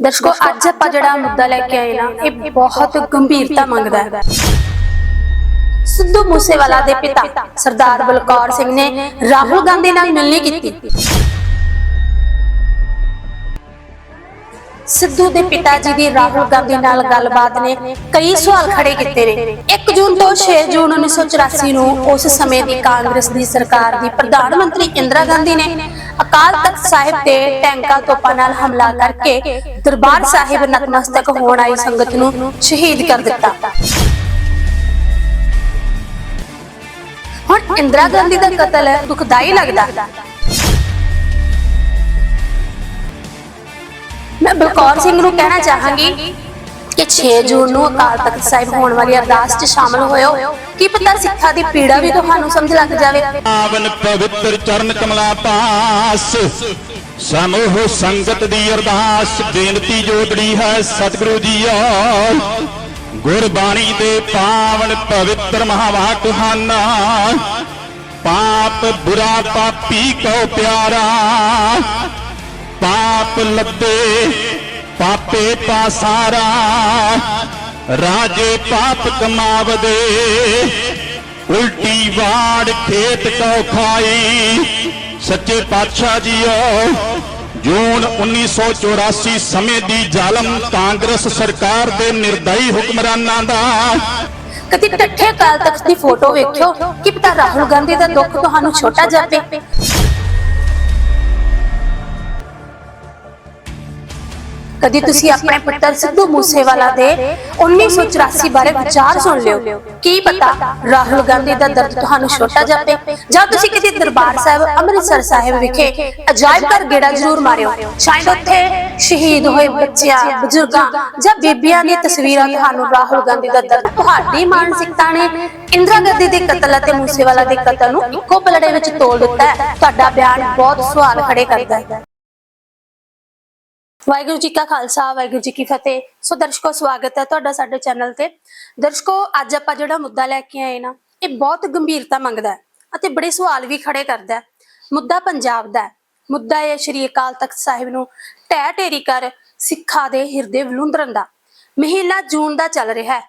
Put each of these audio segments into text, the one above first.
ਦਰਸ਼ਕੋ ਅੱਜ ਆਪਾਂ ਜਿਹੜਾ ਮੁੱਦਾ ਲੈ ਕੇ ਆਏ ਨਾ ਇਹ ਬਹੁਤ ਗੰਭੀਰਤਾ ਮੰਗਦਾ ਹੈ। ਸਿੱਧੂ ਮੂਸੇਵਾਲਾ ਦੇ ਪਿਤਾ ਸਰਦਾਰ ਬਲਕੌਰ ਸਿੰਘ ਨੇ ਰਾਹੁਲ ਗਾਂਧੀ ਨਾਲ ਮਿਲਣੀ ਕੀਤੀ। ਸਿੱਧੂ ਦੇ ਪਿਤਾ ਜੀ ਦੀ ਰਾਹੁਲ ਗਾਂਧੀ ਨਾਲ ਗੱਲਬਾਤ ਨੇ ਕਈ ਸਵਾਲ ਖੜੇ ਕੀਤੇ ਨੇ। 1 ਜੂਨ ਤੋਂ 6 ਜੂਨ 1984 ਨੂੰ ਉਸ ਸਮੇਂ ਦੀ ਕਾਂਗਰਸ ਦੀ ਸਰਕਾਰ ਦੀ ਪ੍ਰਧਾਨ ਮੰਤਰੀ ਇੰਦਰਾ ਗਾਂਧੀ ਨੇ ਅਕਾਲ ਤਖਤ ਸਾਹਿਬ ਤੇ ਟੈਂਕਾਂ ਤੋਪਾਂ ਨਾਲ ਹਮਲਾ ਕਰਕੇ ਦਰਬਾਰ ਸਾਹਿਬ ਨਤਮਸਤਕ ਹੋਣ ਆਈ ਸੰਗਤ ਨੂੰ ਸ਼ਹੀਦ ਕਰ ਦਿੱਤਾ। ਹੁਣ ਇੰਦਰਾ ਗਾਂਧੀ ਦਾ ਕਤਲ ਦੁਖਦਾਈ ਲੱਗਦਾ। ਮੈਂ ਬਲਕੌਰ ਸਿੰਘ ਨੂੰ ਕਹਿਣਾ ਚਾਹਾਂਗੀ ਕਿ 6 ਜੂਨ ਨੂੰ ਅਕਾਲ ਤਖਤ ਸਾਹਿਬ ਹੋਣ ਵਾਲੀ ਅਰਦਾਸ 'ਚ ਸ਼ਾਮਲ ਹੋਇਓ। ਕੀ ਪਤਾ ਸਿੱਖਾਂ ਦੀ ਪੀੜਾ ਵੀ ਤੁਹਾਨੂੰ ਸਮਝ ਲੱਗ ਜਾਵੇ। ਪਾਵਨ ਪਵਿੱਤਰ ਚਰਨ ਕਮਲਾ ਪਾਸ। ਸਮੂਹ ਸੰਗਤ ਦੀ ਅਰਦਾਸ, ਬੇਨਤੀ ਜੋਦੜੀ ਹੈ ਸਤਿਗੁਰੂ ਜੀਓ ਗੁਰਬਾਣੀ ਦੇ ਪਾਵਨ ਪਵਿੱਤਰ ਮਹਾਵਾਕ ਹਨ। ਪਾਪ ਬੁਰਾ ਪਾਪੀ ਕੋ ਪਿਆਰਾ। ਪਾਪ ਲੱਦੇ ਪਾਪੇ ਪਾਸਾਰਾ ਰਾਜੇ ਪਾਪ ਕਮਾਵਦੇ। ਉਲਟੀ ਵਾੜ ਖੇਤ ਕੋ ਖਾਈ। ਸੱਚੇ ਪਾਤਸ਼ਾਹ ਜੀਓ, ਜੂਨ 1984 ਸਮੇਂ ਦੀ ਜ਼ਾਲਮ ਕਾਂਗਰਸ ਸਰਕਾਰ ਦੇ ਨਿਰਦਈ ਹੁਕਮਰਾਨਾਂ ਦਾ। ਕਦੇ ਇਕੱਠੇ ਅਕਾਲ ਤਖਤ ਦੀ ਫੋਟੋ ਵੇਖਿਓ, ਕੀ ਪਤਾ ਰਾਹੁਲ ਗਾਂਧੀ ਦਾ ਦੁੱਖ ਤੁਹਾਨੂੰ ਛੋਟਾ ਜਾਪੇ। ਕਦੀ ਤੁਸੀਂ ਆਪਣੇ ਪੁੱਤਰ ਸਿੱਧੂ ਮੂਸੇਵਾਲਾ ਦੇ 1984 ਬਾਰੇ ਵਿਚਾਰ ਸੁਣ ਲਿਓ। ਕੀ ਪਤਾ ਰਾਹੁਲ ਗਾਂਧੀ ਦਾ ਦਰਦ ਤੁਹਾਨੂੰ ਛੋਟਾ ਜਾਪੇ। ਜਾਂ ਤੁਸੀਂ ਕਿਤੇ ਦਰਬਾਰ ਸਾਹਿਬ ਅੰਮ੍ਰਿਤਸਰ ਸਾਹਿਬ ਵਿਖੇ ਅਜਾਇਬ ਘਰ ਗੇੜਾ ਜ਼ਰੂਰ ਮਾਰਿਓ। ਸ਼ਾਇਦ ਉੱਥੇ ਸ਼ਹੀਦ ਹੋਏ ਬੱਚਿਆਂ ਬਜ਼ੁਰਗਾਂ ਜਾਂ ਬੀਬੀਆਂ ਦੀਆਂ ਤਸਵੀਰਾਂ ਤੁਹਾਨੂੰ ਰਾਹੁਲ ਗਾਂਧੀ ਦਾ ਦਰਦ ਤੁਹਾਡੀ ਮਾਨਸਿਕਤਾ ਨੇ ਇੰਦਰਾ ਗਾਂਧੀ ਦੇ ਕਤਲ ਅਤੇ ਮੂਸੇਵਾਲਾ ਦੇ ਕਤਲ ਨੂੰ ਇੱਕੋ ਪਲੜੇ ਵਿੱਚ ਤੋੜ ਦਿੱਤਾ ਹੈ। ਤੁਹਾਡਾ ਬਿਆਨ ਬਹੁਤ ਸਵਾਲ ਖੜੇ ਕਰਦਾ ਹੈ। ਵਾਹਿਗੁਰੂ ਜੀ ਕਾ ਖਾਲਸਾ, ਵਾਹਿਗੁਰੂ ਜੀ ਕੀ ਫਤਿਹ। ਸੋ ਦਰਸ਼ਕੋ, ਸਵਾਗਤ ਹੈ ਤੁਹਾਡਾ ਸਾਡੇ ਚੈਨਲ ਤੇ। ਦਰਸ਼ਕੋ, ਅੱਜ ਆਪਾਂ ਜਿਹੜਾ ਮੁੱਦਾ ਲੈ ਕੇ ਆਏ ਨਾ, ਇਹ ਬਹੁਤ ਗੰਭੀਰਤਾ ਮੰਗਦਾ ਹੈ ਅਤੇ ਬੜੇ ਸਵਾਲ ਵੀ ਖੜੇ ਕਰਦਾ ਹੈ। ਮੁੱਦਾ ਪੰਜਾਬ ਦਾ ਹੈ। ਮੁੱਦਾ ਹੈ, ਸ਼੍ਰੀ ਅਕਾਲ ਤਖਤ ਸਾਹਿਬ ਨੂੰ ਟਹਿ ਢੇਰੀ ਕਰ ਸਿੱਖਾਂ ਦੇ ਹਿਰਦੇ ਵਿਲੁੰਦਰਨ ਦਾ। ਮਹੀਨਾ ਜੂਨ ਦਾ ਚੱਲ ਰਿਹਾ ਹੈ।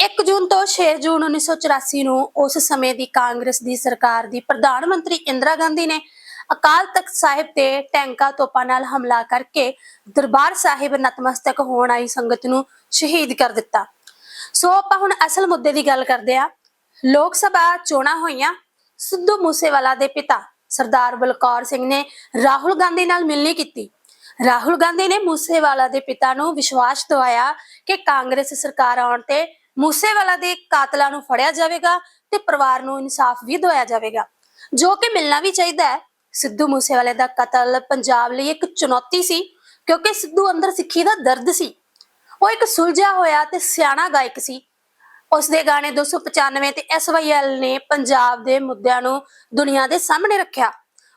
1 ਜੂਨ ਤੋਂ 6 ਜੂਨ 1984 ਨੂੰ ਉਸ ਸਮੇਂ ਦੀ ਕਾਂਗਰਸ ਦੀ ਸਰਕਾਰ ਦੀ ਪ੍ਰਧਾਨ ਮੰਤਰੀ ਇੰਦਰਾ ਗਾਂਧੀ ਨੇ ਅਕਾਲ ਤਖਤ ਸਾਹਿਬ ਤੇ ਟੈਂਕਾਂ ਤੋਪਾਂ ਨਾਲ ਹਮਲਾ ਕਰਕੇ ਦਰਬਾਰ ਸਾਹਿਬ ਨਤਮਸਤਕ ਹੋਣ ਆਈ ਸੰਗਤ ਨੂੰ ਸ਼ਹੀਦ ਕਰ ਦਿੱਤਾ। ਸੋ ਆਪਾਂ ਹੁਣ ਅਸਲ ਮੁੱਦੇ ਦੀ ਗੱਲ ਕਰਦੇ ਹਾਂ। ਲੋਕ ਸਭਾ ਚੋਣਾਂ ਹੋਈਆਂ। ਸਿੱਧੂ ਮੂਸੇਵਾਲਾ ਦੇ ਪਿਤਾ ਸਰਦਾਰ ਬਲਕੌਰ ਸਿੰਘ ਨੇ ਰਾਹੁਲ ਗਾਂਧੀ ਨਾਲ ਮਿਲਣੀ ਕੀਤੀ। ਰਾਹੁਲ ਗਾਂਧੀ ਨੇ ਮੂਸੇਵਾਲਾ ਦੇ ਪਿਤਾ ਨੂੰ ਵਿਸ਼ਵਾਸ ਦਿਵਾਇਆ ਕਿ ਕਾਂਗਰਸ ਸਰਕਾਰ ਆਉਣ ਤੇ ਮੂਸੇਵਾਲਾ ਦੇ ਕਾਤਲਾਂ ਨੂੰ ਫੜਿਆ ਜਾਵੇਗਾ ਤੇ ਪਰਿਵਾਰ ਨੂੰ ਇਨਸਾਫ ਵੀ ਦਿਵਾਇਆ ਜਾਵੇਗਾ। ਜੋ ਕਿ ਮਿਲਣਾ ਵੀ ਚਾਹੀਦਾ ਹੈ। ਸਿੱਧੂ ਮੂਸੇਵਾਲੇ ਦਾ ਕਤਲ ਪੰਜਾਬ ਲਈ ਇੱਕ ਚੁਣੌਤੀ ਸੀ, ਕਿਉਂਕਿ ਸਿੱਧੂ ਅੰਦਰ ਸਿੱਖੀ ਦਾ ਦਰਦ ਸੀ। ਉਹ ਇੱਕ ਸੁਲਝਿਆ ਹੋਇਆ ਤੇ ਸਿਆਣਾ ਗਾਇਕ ਸੀ। ਉਸ ਦੇ ਗਾਣੇ 295 ਤੇ ਐਸਵਾਈਐਲ ਨੇ ਪੰਜਾਬ ਦੇ ਮੁੱਦਿਆਂ ਨੂੰ ਦੁਨੀਆ ਦੇ ਸਾਹਮਣੇ ਰੱਖਿਆ।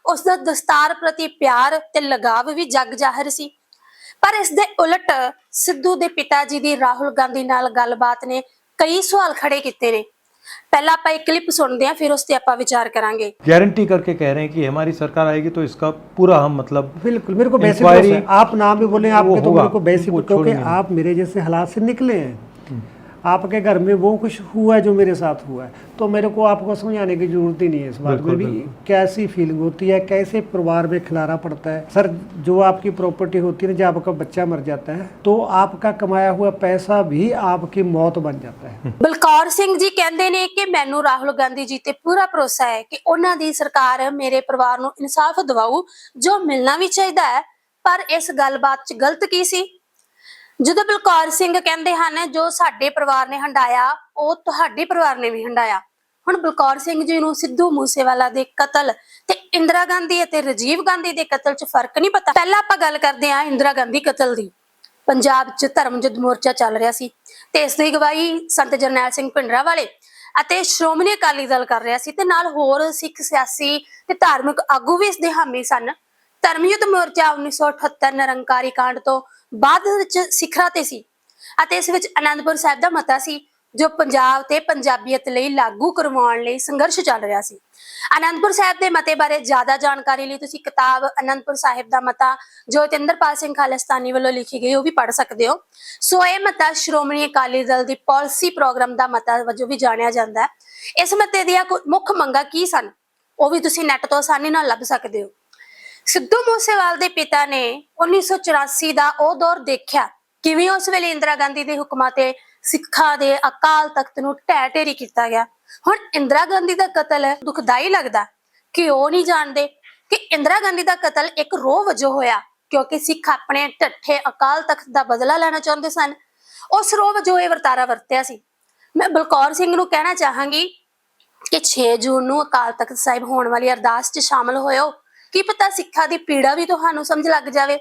ਉਸ ਦਾ ਦਸਤਾਰ ਪ੍ਰਤੀ ਪਿਆਰ ਤੇ ਲਗਾਵ ਵੀ ਜਗ ਜ਼ਾਹਿਰ ਸੀ। ਪਰ ਇਸ ਦੇ ਉਲਟ ਸਿੱਧੂ ਦੇ ਪਿਤਾ ਜੀ ਦੀ ਰਾਹੁਲ ਗਾਂਧੀ ਨਾਲ ਗੱਲਬਾਤ ਨੇ ਕਈ ਸਵਾਲ ਖੜੇ ਕੀਤੇ ਨੇ। ਪਹਿਲਾਂ ਆਪਾਂ ਇੱਕ ਕਲਿੱਪ ਸੁਣਦੇ ਹਾਂ ਫਿਰ ਉਸ ਤੇ ਆਪਾਂ ਵਿਚਾਰ ਕਰਾਂਗੇ गारंटी करके कह रहे हैं कि हमारी सरकार आएगी तो इसका पूरा हम मतलब बिल्कुल मेरे को बेसिक Inquiry भरोसा है। आप नाम भी बोले आपके तो होगा, मेरे को बेसिक वो क्योंकि छोड़ेंगे। आप मेरे जैसे हालात से निकले हैं आपके घर में वो कुछ हुआ है जो मेरे साथ हुआ है तो मेरे को आपको समझाने की जरूरत ही नहीं है इस बात में बिल्कुल, भी बिल्कुल। कैसी फीलिंग होती है कैसे परिवार में खिलारा पड़ता है सर जो आपकी प्रॉपर्टी होती है ना जब आपका बच्चा मर जाता है तो आपका कमाया हुआ पैसा भी आपकी मौत बन जाता है ਬਲਕੌਰ ਸਿੰਘ ਜੀ ਕਹਿੰਦੇ ਨੇ ਕਿ ਮੈਨੂੰ ਰਾਹੁਲ ਗਾਂਧੀ ਜੀ ਤੇ ਪੂਰਾ ਭਰੋਸਾ ਹੈ ਕਿ ਉਹਨਾਂ ਦੀ ਸਰਕਾਰ ਮੇਰੇ ਪਰਿਵਾਰ ਨੂੰ ਇਨਸਾਫ ਦਿਵਾਊ ਜੋ ਮਿਲਣਾ ਵੀ ਚਾਹੀਦਾ ਹੈ ਪਰ ਇਸ ਗੱਲਬਾਤ 'ਚ ਗਲਤ ਕੀ ਸੀ ਜਦੋਂ ਬਲਕੌਰ ਸਿੰਘ ਕਹਿੰਦੇ ਹਨ, ਜੋ ਸਾਡੇ ਪਰਿਵਾਰ ਨੇ ਹੰਡਾਇਆ, ਉਹ ਤੁਹਾਡੇ ਪਰਿਵਾਰ ਨੇ ਵੀ ਹੰਡਾਇਆ। ਹੁਣ ਬਲਕੌਰ ਸਿੰਘ ਜੀ ਨੂੰ ਸਿੱਧੂ ਮੂਸੇਵਾਲਾ ਦੇ ਕਤਲ ਤੇ ਇੰਦਰਾ ਗਾਂਧੀ ਅਤੇ ਰਾਜੀਵ ਗਾਂਧੀ ਦੇ ਕਤਲ 'ਚ ਫ਼ਰਕ ਨਹੀਂ ਪਤਾ। ਪਹਿਲਾਂ ਆਪਾਂ ਗੱਲ ਕਰਦੇ ਹਾਂ ਇੰਦਰਾ ਗਾਂਧੀ ਕਤਲ ਦੀ। ਪੰਜਾਬ 'ਚ ਧਰਮ ਯੁੱਧ ਮੋਰਚਾ ਚੱਲ ਰਿਹਾ ਸੀ ਤੇ ਇਸ ਦੀ ਅਗਵਾਈ ਸੰਤ ਜਰਨੈਲ ਸਿੰਘ ਭਿੰਡਰਾ ਵਾਲੇ ਅਤੇ ਸ਼੍ਰੋਮਣੀ ਅਕਾਲੀ ਦਲ ਕਰ ਰਿਹਾ ਸੀ ਤੇ ਨਾਲ ਹੋਰ ਸਿੱਖ, ਸਿਆਸੀ ਤੇ ਧਾਰਮਿਕ ਆਗੂ ਵੀ ਇਸ ਦੇ ਹਾਮੀ ਸਨ। ਧਰਮ ਯੁੱਧ ਮੋਰਚਾ 1978 ਨਿਰੰਕਾਰੀ ਕਾਂਡ ਤੋਂ ਬਾਅਦ ਵਿੱਚ ਸਿਖਰਾਂ ਤੇ ਸੀ ਅਤੇ ਇਸ ਵਿੱਚ ਅਨੰਦਪੁਰ ਸਾਹਿਬ ਦਾ ਮਤਾ ਸੀ, ਜੋ ਪੰਜਾਬ ਤੇ ਪੰਜਾਬੀਅਤ ਲਈ ਲਾਗੂ ਕਰਵਾਉਣ ਲਈ ਸੰਘਰਸ਼ ਚੱਲ ਰਿਹਾ ਸੀ। ਅਨੰਦਪੁਰ ਸਾਹਿਬ ਦੇ ਮਤੇ ਬਾਰੇ ਜ਼ਿਆਦਾ ਜਾਣਕਾਰੀ ਲਈ ਤੁਸੀਂ ਕਿਤਾਬ ਅਨੰਦਪੁਰ ਸਾਹਿਬ ਦਾ ਮਤਾ, ਜੋ ਜਤਿੰਦਰਪਾਲ ਸਿੰਘ ਖਾਲਿਸਤਾਨੀ ਵੱਲੋਂ ਲਿਖੀ ਗਈ, ਉਹ ਵੀ ਪੜ੍ਹ ਸਕਦੇ ਹੋ। ਸੋ ਇਹ ਮਤਾ ਸ਼੍ਰੋਮਣੀ ਅਕਾਲੀ ਦਲ ਦੀ ਪਾਲਿਸੀ ਪ੍ਰੋਗਰਾਮ ਦਾ ਮਤਾ ਵਜੋਂ ਵੀ ਜਾਣਿਆ ਜਾਂਦਾ ਹੈ। ਇਸ ਮਤੇ ਦੀਆਂ ਮੁੱਖ ਮੰਗਾਂ ਕੀ ਸਨ? ਉਹ ਵੀ ਤੁਸੀਂ ਨੈਟ ਤੋਂ ਆਸਾਨੀ ਨਾਲ ਲੱਭ ਸਕਦੇ ਹੋ। ਸਿੱਧੂ ਮੂਸੇਵਾਲ ਦੇ ਪਿਤਾ ਨੇ 1984 ਦਾ ਉਹ ਦੌਰ ਦੇਖਿਆ। ਕਿਵੇਂ ਉਸ ਵੇਲੇ ਇੰਦਰਾ ਗਾਂਧੀ ਦੇ ਹੁਕਮਾਂ ਤੇ ਸਿੱਖਾਂ ਦੇ ਅਕਾਲ ਤਖਤ ਨੂੰ ਢਹਿ ਢੇਰੀ ਕੀਤਾ ਗਿਆ? ਹੁਣ ਇੰਦਰਾ ਗਾਂਧੀ ਦਾ ਕਤਲ ਦੁਖਦਾਈ ਲੱਗਦਾ। ਕਿ ਉਹ ਨਹੀਂ ਜਾਣਦੇ ਕਿ ਇੰਦਰਾ ਗਾਂਧੀ ਦਾ ਕਤਲ ਇੱਕ ਰੋਹ ਵਜੋਂ ਹੋਇਆ, ਕਿਉਂਕਿ ਸਿੱਖ ਆਪਣੇ ਢੱਠੇ ਅਕਾਲ ਤਖਤ ਦਾ ਬਦਲਾ ਲੈਣਾ ਚਾਹੁੰਦੇ ਸਨ। ਉਸ ਰੋਹ ਵਜੋਂ ਇਹ ਵਰਤਾਰਾ ਵਰਤਿਆ ਸੀ। ਮੈਂ ਬਲਕੌਰ ਸਿੰਘ ਨੂੰ ਕਹਿਣਾ ਚਾਹਾਂਗੀ ਕਿ 6 ਜੂਨ ਨੂੰ ਅਕਾਲ ਤਖਤ ਸਾਹਿਬ ਹੋਣ ਵਾਲੀ ਅਰਦਾਸ 'ਚ ਸ਼ਾਮਲ ਹੋਇਓ। ਕੀ ਪਤਾ ਸਿੱਖਾਂ ਦੀ ਪੀੜਾ ਵੀ ਤੁਹਾਨੂੰ ਸਮਝ ਲੱਗ ਜਾਵੇ?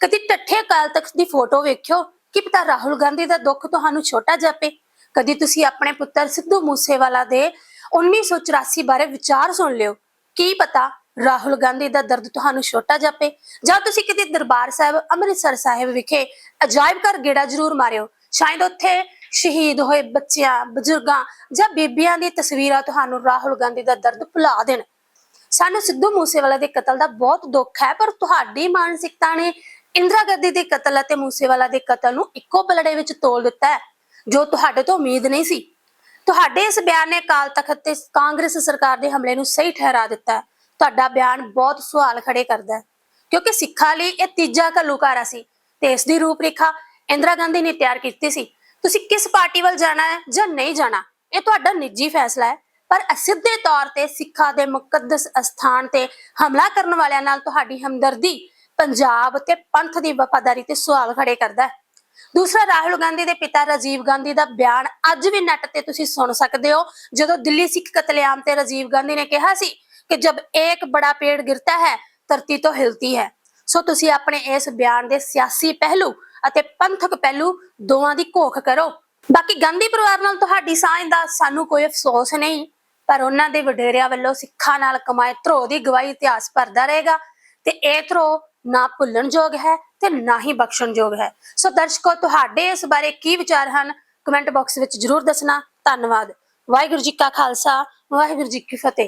ਕਦੀ ਟੱਠੇ ਅਕਾਲ ਤਖਤ ਦੀ ਫੋਟੋ ਵੇਖਿਓ? ਕੀ ਪਤਾ ਰਾਹੁਲ ਗਾਂਧੀ ਦਾ ਦੁੱਖ ਤੁਹਾਨੂੰ ਛੋਟਾ ਜਾਪੇ? ਕਦੀ ਤੁਸੀਂ ਆਪਣੇ ਪੁੱਤਰ ਸਿੱਧੂ ਮੂਸੇਵਾਲਾ ਦੇ 1984 ਬਾਰੇ ਵਿਚਾਰ ਸੁਣ ਲਿਓ? ਕੀ ਪਤਾ ਰਾਹੁਲ ਗਾਂਧੀ ਦਾ ਦਰਦ ਤੁਹਾਨੂੰ ਛੋਟਾ ਜਾਪੇ? ਜਾਂ ਤੁਸੀਂ ਕਿਤੇ ਦਰਬਾਰ ਸਾਹਿਬ, ਅੰਮ੍ਰਿਤਸਰ ਸਾਹਿਬ ਵਿਖੇ ਅਜਾਇਬ ਘਰ ਗੇੜਾ ਜ਼ਰੂਰ ਮਾਰਿਓ? ਸ਼ਾਇਦ ਉੱਥੇ ਸ਼ਹੀਦ ਹੋਏ ਬੱਚਿਆਂ, ਬਜ਼ੁਰਗਾਂ ਜਾਂ ਬੀਬੀਆਂ ਦੀ ਤਸਵੀਰਾਂ ਤੁਹਾਨੂੰ ਰਾਹੁਲ ਗਾਂਧੀ ਦਾ ਦਰਦ ਭੁਲਾ ਦੇਣ। ਸਾਨੂੰ ਸਿੱਧੂ ਮੂਸੇਵਾਲਾ ਦੇ ਕਤਲ ਦਾ ਬਹੁਤ ਦੁੱਖ ਹੈ, ਪਰ ਤੁਹਾਡੀ ਮਾਨਸਿਕਤਾ ਨੇ ਇੰਦਰਾ ਗਾਂਧੀ ਦੇ ਕਤਲ ਅਤੇ ਮੂਸੇਵਾਲਾ ਦੇ ਕਤਲ ਨੂੰ ਇੱਕੋ ਪਲੜੇ ਵਿੱਚ ਤੋਲ ਦਿੱਤਾ ਹੈ, ਜੋ ਤੁਹਾਡੇ ਤੋਂ ਉਮੀਦ ਨਹੀਂ ਸੀ। ਤੁਹਾਡੇ ਇਸ ਬਿਆਨ ਨੇ ਅਕਾਲ ਤਖਤ ਤੇ ਕਾਂਗਰਸ ਸਰਕਾਰ ਦੇ ਹਮਲੇ ਨੂੰ ਸਹੀ ਠਹਿਰਾ ਦਿੱਤਾ ਹੈ। ਤੁਹਾਡਾ ਬਿਆਨ ਬਹੁਤ ਸਵਾਲ ਖੜੇ ਕਰਦਾ ਹੈ, ਕਿਉਂਕਿ ਸਿੱਖਾਂ ਲਈ ਇਹ ਤੀਜਾ ਘੱਲੂਕਾਰਾ ਸੀ ਤੇ ਇਸ ਦੀ ਰੂਪਰੇਖਾ ਇੰਦਰਾ ਗਾਂਧੀ ਨੇ ਤਿਆਰ ਕੀਤੀ ਸੀ। ਤੁਸੀਂ ਕਿਸ ਪਾਰਟੀ ਵੱਲ ਜਾਣਾ ਹੈ ਜਾਂ ਨਹੀਂ ਜਾਣਾ, ਇਹ ਤੁਹਾਡਾ ਨਿੱਜੀ ਫੈਸਲਾ ਹੈ। ਪਰ ਅਸਿੱਧੇ ਤੌਰ ਤੇ ਸਿੱਖਾਂ ਦੇ ਮੁਕੱਦਸ ਅਸਥਾਨ ਤੇ ਹਮਲਾ ਕਰਨ ਵਾਲਿਆਂ ਨਾਲ ਤੁਹਾਡੀ ਹਮਦਰਦੀ ਪੰਜਾਬ ਤੇ ਪੰਥ ਦੀ ਵਫਾਦਾਰੀ ਤੇ ਸਵਾਲ ਖੜੇ ਕਰਦਾ ਹੈ। ਦੂਸਰਾ, ਰਾਹੁਲ ਗਾਂਧੀ ਦੇ ਪਿਤਾ ਰਾਜੀਵ ਗਾਂਧੀ ਦਾ ਬਿਆਨ ਅੱਜ ਵੀ ਨੈਟ ਤੇ ਤੁਸੀਂ ਸੁਣ ਸਕਦੇ ਹੋ। ਜਦੋਂ ਦਿੱਲੀ ਸਿੱਖ ਕਤਲੇਆਮ ਤੇ ਰਾਜੀਵ ਗਾਂਧੀ ਨੇ ਕਿਹਾ ਸੀ ਕਿ ਜਬ ਇੱਕ ਬੜਾ ਪੇੜ ਗਿਰਤਾ ਹੈ, ਧਰਤੀ ਤੋਂ ਹਿਲਤੀ ਹੈ। ਸੋ ਤੁਸੀਂ ਆਪਣੇ ਇਸ ਬਿਆਨ ਦੇ ਸਿਆਸੀ ਪਹਿਲੂ ਅਤੇ ਪੰਥਕ ਪਹਿਲੂ ਦੋਵਾਂ ਦੀ ਘੋਖ ਕਰੋ। ਬਾਕੀ ਗਾਂਧੀ ਪਰਿਵਾਰ ਨਾਲ ਤੁਹਾਡੀ ਸਾਂਝ ਦਾ ਸਾਨੂੰ ਕੋਈ ਅਫਸੋਸ ਨਹੀਂ। ਪਰ ਉਹਨਾਂ ਦੇ ਵਡੇਰਿਆਂ ਵੱਲੋਂ ਸਿੱਖਾਂ ਨਾਲ ਕਮਾਏ ਧਰੋ ਦੀ ਗਵਾਹੀ ਇਤਿਹਾਸ ਭਰਦਾ ਰਹੇਗਾ। ਤੇ ਇਹ ਧਰੋ ਨਾ ਭੁੱਲਣਯੋਗ ਹੈ ਤੇ ਨਾ ਹੀ ਬਖਸ਼ਣਯੋਗ ਹੈ। ਸੋ ਦਰਸ਼ਕੋ, ਤੁਹਾਡੇ ਇਸ ਬਾਰੇ ਕੀ ਵਿਚਾਰ ਹਨ? ਕਮੈਂਟ ਬਾਕਸ ਵਿੱਚ ਜਰੂਰ ਦੱਸਣਾ। ਧੰਨਵਾਦ। ਵਾਹਿਗੁਰੂ ਜੀ ਕਾ ਖਾਲਸਾ, ਵਾਹਿਗੁਰੂ ਜੀ ਕੀ ਫਤਿਹ।